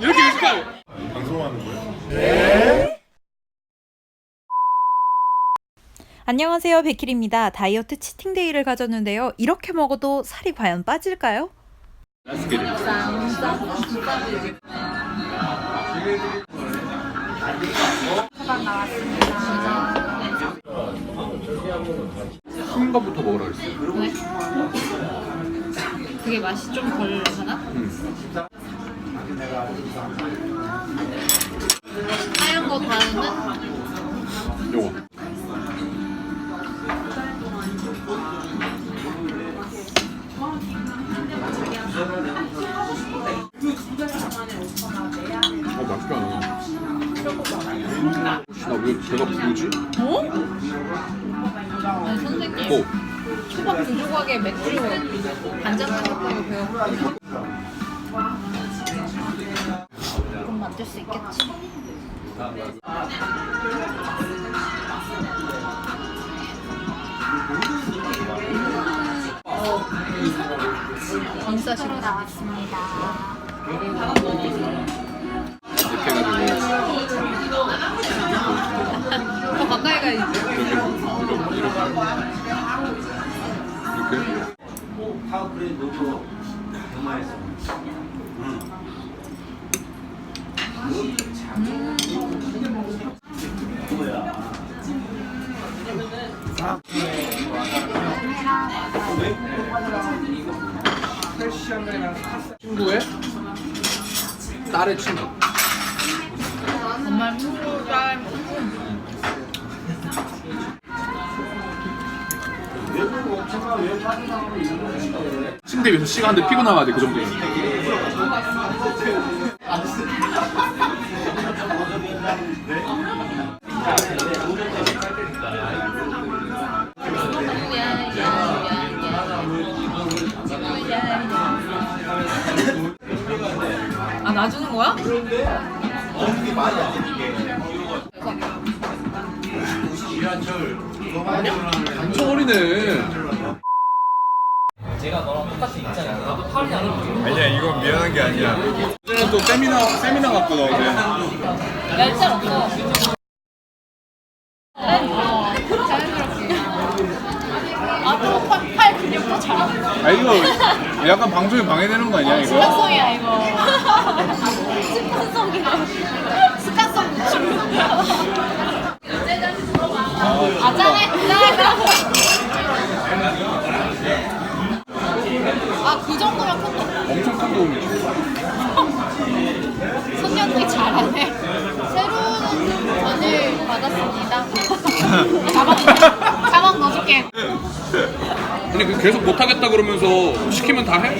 이렇게 의식하고 방송하는 거예요? 안녕하세요 백킬입니다. 다이어트 치팅데이를 가졌는데요. 이렇게 먹어도 살이 과연 빠질까요? 큰 거부터 먹으라 그랬어 그게 맛이 좀 덜 하나? 하얀 거 다음은 요거. 어 맛있게 하네 나왜 배가 부르지? 아니, 선생님. 어. 초밥 두 조각에 맥주 반잔 가격다고 배웠 만들 수 있겠지. 인싸시로 나왔습니다. 이렇게 해가지고 더 가까이 가야지 친구의 딸의 친구. 정말 후잘 침대 위에서 시간인데 피곤하면 그 정도야 아 놔주는 거야? 한청어리네 아니야 이건 미안한 게 아니야. 어제는 또 세미나 세미나 갔거든 어제. 얄짤 없어. 어, 자연스럽게. 앞으로 팔, 팔 근육도 잘하는 아 이거 약간 방송에 방해되는 거 아니야 이거? 습관성이야 이거. 습관성이야. 습관성 구축. 아 짠해? 짠해? 아그 정도면 큰거 엄청 큰 도움이지 손녀들이 잘하네. 아니 그 계속 못하겠다 그러면서 시키면 다 해?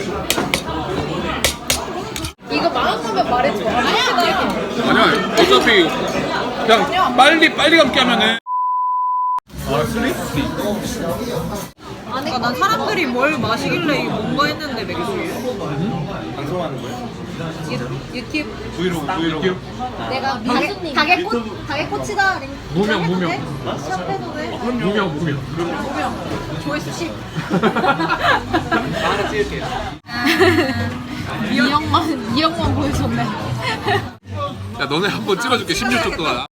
이거 마음하면 말해줘. 아니야, 아니야 어차피 그냥 빨리 빨리 감기 하면은 아 술이? 그러니까 난 사람들이 뭘 마시길래 뭔가 했는데 맥주예요. 방송하는 거예 요? 유튜브. 브이로그 브이로그. 내가 가게, 가게 꽃, 가게 꽃이다. 무명 무명. 돼. 무명 무명. 조회수 10. 하나 찍을게요. 이형만, 이형만 보여줬네. 야 너네 한번 찍어줄게. 16초 동안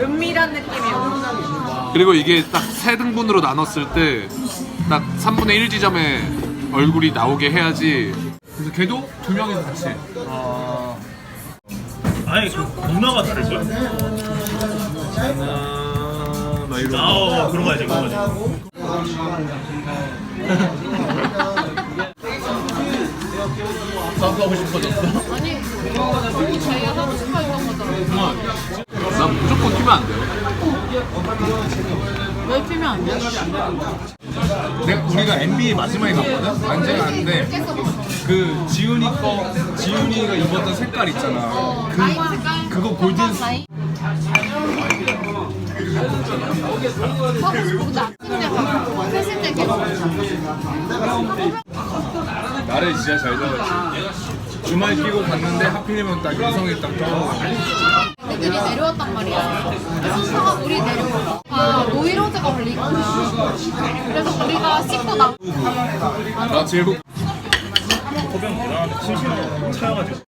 은밀한 느낌이요. 그리고 이게 딱 세 등분으로 나눴을 때 딱 3분의 1 지점에 얼굴이 나오게 해야지 그래서 걔도 두 명이서 같이 해. 아. 아니 그 다를 거야? 아, 막 이런. 아, 어, 그런 거 하지, 그런 거 하지. 나도 하고 싶어졌어 아니, 무조건 튀면 안 돼요 왜 피면 안 돼? 내가 우리가 NBA 마지막에 갔거든. 완전 안돼. 그 지훈이 거 지훈이가 입었던 색깔 있잖아. 그? 그거 골든. 나를 진짜 잘 잡았지. 주말 끼고 갔는데 하필이면 딱 유성이 딱 떠. 애들이 내려왔단 말이야. 순서가 우리 내려오고 아 노이로제가 걸리구나. 그래서 우리가 씻고 나. 나 제일 소변 대단한데 심심하고 차여가지고